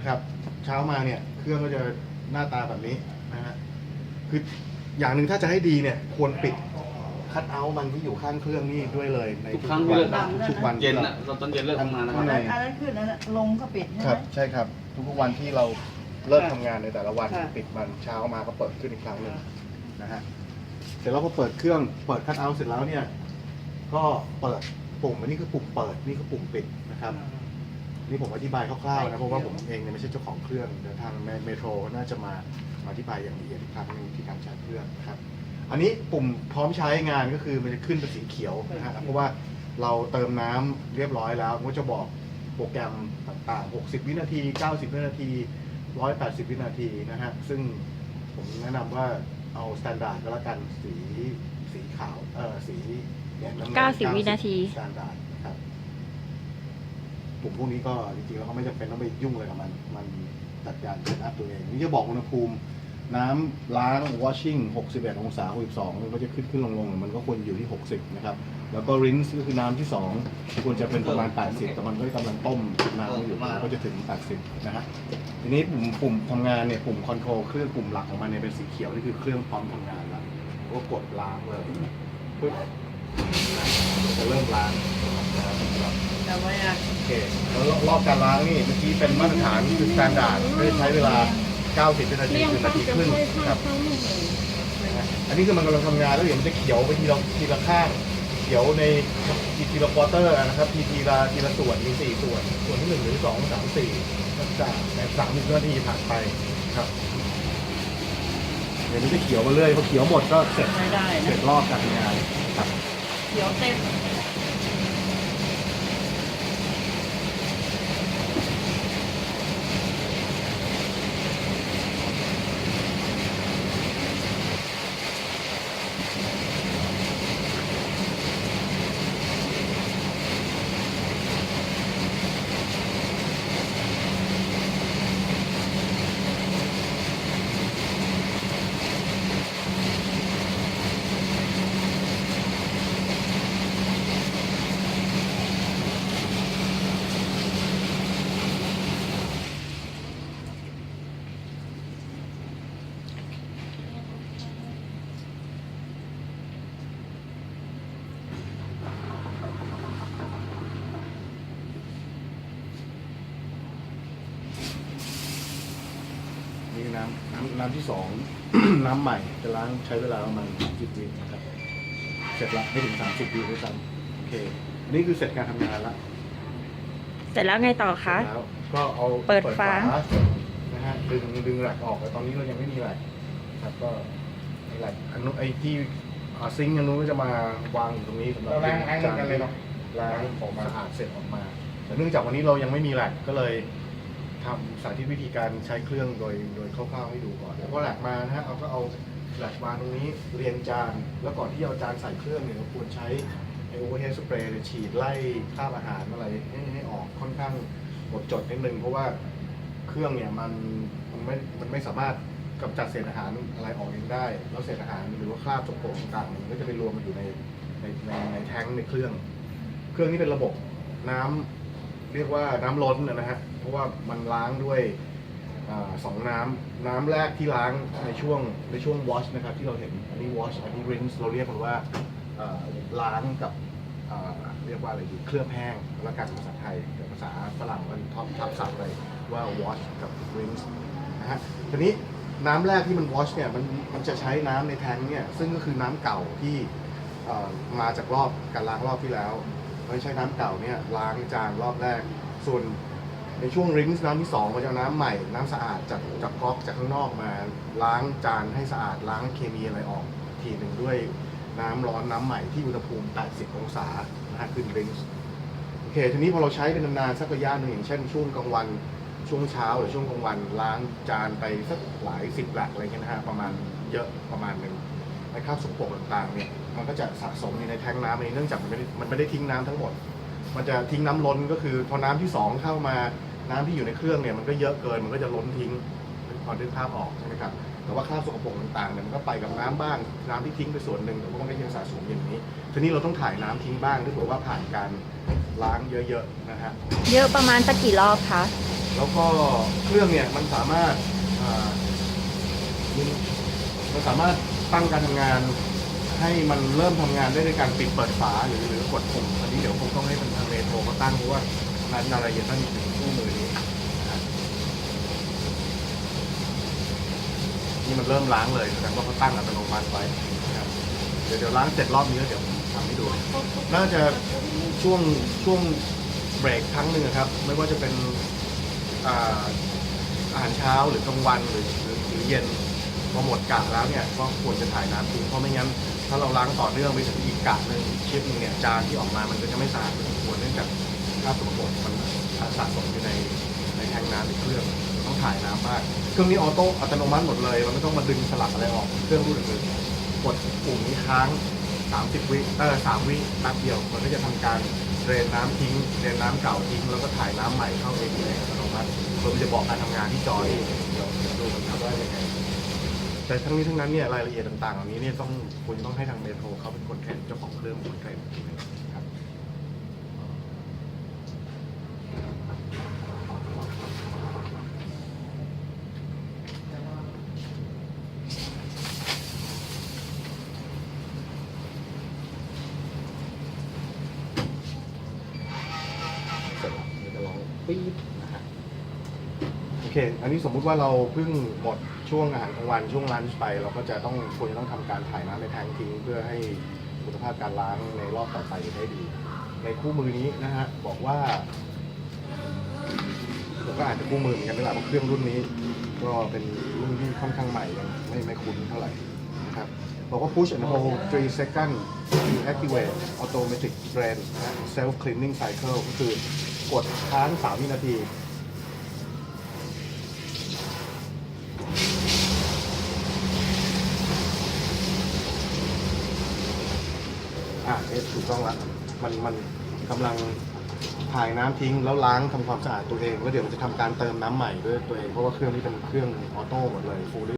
นะครับ เช้ามาเนี่ยเครื่องก็จะหน้าตาแบบนี้นะฮะคืออย่างหนึ่งถ้าจะให้ดีเนี่ยควรปิดคัดเอาท์มันที่อยู่ข้างเครื่องนี่ด้วยเลยในทุกครั้งวัที่เลิกทุกวันเย็นอะตอนตอนเย็นเลิกทำงานนะคข้รับงในอันนั้นคืออันนั้นลงก็ปิดใช่คไหรัมบใช่ครับ ทุกๆวันที่เราเลิกทำงานในแต่ละวันค่ะ ปิดมันเช้ามาก็เปิดขึ้นอีกครั้งหนึ่งนะฮะเสร็จแล้วพอเปิดเครื่องเปิดคัดเอาท์เสร็จแล้วเนี่ย ก็เปิดปุ่มอันนี้คือปุ่มเปิดนี่คือปุ่มปิดนะครับ นี่ผมอธิบายคร่าวๆนะเพราะว่าผมเองเนี่ยไม่ใช่เจ้าของเครื่องเดี๋ยวทางเมโทรน่าจะมาอธิบายอย่างละเอียดอีกครั้งหนึงที่การใช้เครื่องนะครับ อันนี้ปุ่มพร้อมใช้งานก็คือมันจะขึ้นเป็นสีเขียวนะฮะเพราะว่าเราเติมน้ำเรียบร้อยแล้วมันก็จะบอกโปรแกรมต่างๆ 60 วินาที 90 วินาที 180 วินาทีนะฮะซึ่งผมแนะนำว่าเอาสแตนดาร์ดก็แล้วกันสีสีขาวเออสีเนี่ยน้ำเงิน90วินาที สแตนดาร์ด นะครับปุ่มพวกนี้ก็จริงๆแล้วเขาไม่จำเป็นต้องไปยุ่งอะไรกับมัน มันจัดการเซตอัพตัวเองนี่จะบอกอุณหภูมิ น้ำล้าง washing 61 องศา62มันก็จะขึ้นขึ้นลงลงมันก็ควรอยู่ที่ 60 นะครับ แล้วก็ rinse ก็คือน้ำที่ 2 ควรจะเป็นประมาณ 80 แต่มันก็กำลังต้มน้ำอยู่มันก็จะถึง 80 นะฮะทีนี้ปุ่มปุ่มทำงานเนี่ยปุ่มคอนโทรลเครื่องปุ่มหลักของมันเนี่ยเป็นสีเขียวนี่คือเครื่องพร้อมทำงานแล้วก็กดล้างเลยปึ๊บ จะเริ่มล้างนะครับแต่ว่าอะโอเคแล้วรอบการล้างนี่เมื่อกี้เป็นมาตรฐานคือสแตนดาร์ดไม่ได้ใช้เวลา 90วินาทีคือนาทีครึ่งครับ อันนี้คือมันกำลังทำงานแล้วเดี๋ยวมันจะเขียวไปทีละทีละข้าง เขียวในทีทีละควอเตอร์นะครับ ทีทีละทีละส่วนมีสี่ส่วน ส่วนที่หนึ่งหรือสองสามสี่ก็จะในสามสิบนาทีผ่านไปครับ เดี๋ยวมันจะเขียวมาเรื่อยพอเขียวหมดก็เสร็จไม่ได้เสร็นะจรอบการทำงานครับ เดี๋ นี่น้ำน้ำน้ำที่สอง น้ำใหม่จะล้างใช้เวลาประมาณสิบวินะครับเสร็จละไม่ถึงสามสิบวิด้วยซ้ำโอเคนี่คือเสร็จการทำงานละเสร็จแล้วไงต่อคะเสร็จแล้วก็เอาเปิดฝา นะฮะดึงดึงแหลกออกแต่ตอนนี้เรายังไม่มีแหลกครับก็ไอ้แหลกอันนู้นไอ้ที่อ่าซิงค์อันนู้นก็จะมาวางอยู่ตรงนี้สำหรับเราล้างล้างเหมือนกันเลยเนอะล้างออกมาสะอาดเสร็จออกมา แต่เนื่องจากวันนี้เรายังไม่มีแหลกก็เลย ทำสาธิตวิธีการใช้เครื่องโดยโดยคร่าวๆให้ดูก่อน แล้วก็แหลกมานะฮะเราก็เอาแหลกวาตรงนี้เรียงจาน แล้วก่อนที่เอาจานใส่เครื่องเนี่ยเราควรใช้ไอโอเวอร์เฮดสเปรย์ฉีดไล่คราบอาหารอะไรให้ให้ออกค่อนข้างหมดจดนิดนึงเพราะว่าเครื่องเนี่ยมันมันไม่มันไม่สามารถกำจัดเศษอาหารอะไรออกเองได้ แล้วเศษอาหารหรือว่าคราบสกปรกต่างๆมันก็จะไปรวมมันอยู่ในในในในแท้งในเครื่อง เครื่องนี้เป็นระบบน้ำเรียกว่าน้ำล้นนะฮะ ราะว่ามันล้างด้วยอสองน้ำน้ำแรกที่ล้างในช่วงในช่วง wash นะครับที่เราเห็นอันนี้ wash อันนี้ rinse เราเรียกมันว่าล้างกับเรียกว่าอะไรดีเคลือบแห้งแล้วกันภาษาไทยแต่ภาษาฝรั่งมันท็อปทับศัพท์เลยว่า wash กับ rinse นะฮะทีนี้น้ำแรกที่มัน wash เนี่ยมันมันจะใช้น้ำในแทงเนี่ยซึ่งก็คือน้ำเก่าที่มาจากรอบการล้างรอบที่แล้วเราใช้น้ำเก่าเนี่ยล้างจานรอบแรก ส่วน ในช่วงรินส์น้ำที่สองมันจะเอาน้ำใหม่น้ำสะอาดจากจากก๊อกจากข้างนอกมาล้างจานให้สะอาดล้างเคมีอะไรออกทีหนึ่งด้วยน้ำร้อนน้ำใหม่ที่อุณหภูมิ 80 องศานะฮะขึ้นรินส์โอเคทีนี้พอเราใช้เป็นนานๆสักระยะหนึ่งอย่างเช่นช่วงกลางวันช่วงเช้าหรือช่วงกลางวันล้างจานไปสักหลายสิบหลักอะไรเงี้ยนะฮะประมาณเยอะประมาณหนึ่งไอ้คราบสกปรกต่างๆเนี่ยมันก็จะสะสมในแทงน้ำเองเนื่องจากมันไม่ได้มันไม่ได้ทิ้งน้ำทั้งหมด มันจะทิ้งน้ำล้นก็คือพอน้ำที่สองเข้ามา น้ำที่อยู่ในเครื่องเนี่ยมันก็เยอะเกินมันก็จะล้นทิ้งพอดึงภาพออกใช่ไหมครับแต่ว่าคราบสกปรกต่างๆเนี่ยมันก็ไปกับน้ำบ้างน้ำที่ทิ้งไปส่วนหนึ่งแต่ว่ามันก็ยังสะสมอย่างนี้ ทีนี้เราต้องถ่ายน้ำทิ้งบ้างถ้าเผื่อว่าผ่านการล้างเยอะๆนะฮะ เยอะประมาณสักกี่รอบคะแล้วก็เครื่องเนี่ยมันสามารถอ่ามันมันสามารถตั้งการทำงาน ให้มันเริ่มทำงานได้ด้วยการปิดเปิดฝาหรือหรือกดปุ่มอันนี้เดี๋ยวคงต้องให้ทางเมโทรเขาตั้งเพราะว่า รายละเอียดตั้งถึงคู่มือนี้นะครับนี่มันเริ่มล้างเลยแสดงว่าเขาตั้งอัตโนมัติไว้นะครับเดี๋ยวเดี๋ยวล้างเสร็จรอบนี้แล้วเดี๋ยวผมทำให้ดู น่าจะช่วงช่วงเบรกครั้งหนึ่งอะครับ ไม่ว่าจะเป็นอ่าอาหารเช้าหรือกลางวันหรือหรือหรือเย็นพอหมดกะแล้วเนี่ยก็ควรจะถ่ายน้ำทิ้งเพราะไม่งั้น ถ้าเราล้างต่อเนื่องไปถึงอีกกะหนึ่งชิปหนึงเนี่ยจานที่ออกมามันก็จะไม่สะอาดเหมือนควรเนื่องจาก คราบสกปรกมันสะสมอยู่ในในแทงน้ำในเครื่องต้องถ่ายน้ำมาก เครื่องนี้ออโต้อัตโนมัติหมดเลย มันไม่ต้องมาดึงสลักอะไรออก เครื่องรุ่นอื่นกดปุ่มนี้ค้าง 30 วิเออ3วิแป๊บเดียว มันก็จะทำการเดรนน้ำทิ้งเดรนน้ำเก่าทิ้ง แล้วก็ถ่ายน้ำใหม่เข้าเองเลยอัตโนมัติเพื่อมันจะบอกการทำงานที่จอนี่เดี๋ยวเดี๋ยวดูกันครับว่ายังไงแต่ทั้งนี้ทั้งนั้นเนี่ยรายละเอียดต่างๆเหล่านี้เนี่ยต้องคุณต้องให้ทางเมโทรเขาเป็นคนเทรนเจ้าของเครื่องเป็นคนเทรนอีกทีหนึ่งครับ เสร็จแล้วเดี๋ยวจะลอง ปี๊ดนะฮะโอเค อันนี้สมมุติว่าเราเพิ่งหมดช่วงอาหารกลางวันช่วงลันช์ไป เราก็จะต้องควรจะต้องทำการถ่ายน้ำในแทงทิ้งเพื่อให้คุณภาพการล้างในรอบต่อไปได้ดี ในคู่มือนี้นะฮะบอกว่าผมก็อาจจะคู่มือเหมือนกันนี่แหละเพราะเครื่องรุ่นนี้ ก็เป็นรุ่นที่ค่อนข้างใหม่ยังไม่ไม่คุ้นเท่าไหร่นะครับบอกว่า push and hold 3 second to activate automatic drain นะฮะ self cleaning cycle ก็คือ กดค้าง 3 วินาทีอะเอสถูกต้องละมันมันกำลังถ่ายน้ำทิ้งแล้วล้างทำความสะอาดตัวเอง แล้วเดี๋ยวมันจะทำการเติมน้ำใหม่ด้วยตัวเอง เพราะว่าเครื่องนี้เป็นเครื่องออโต้หมดเลย fully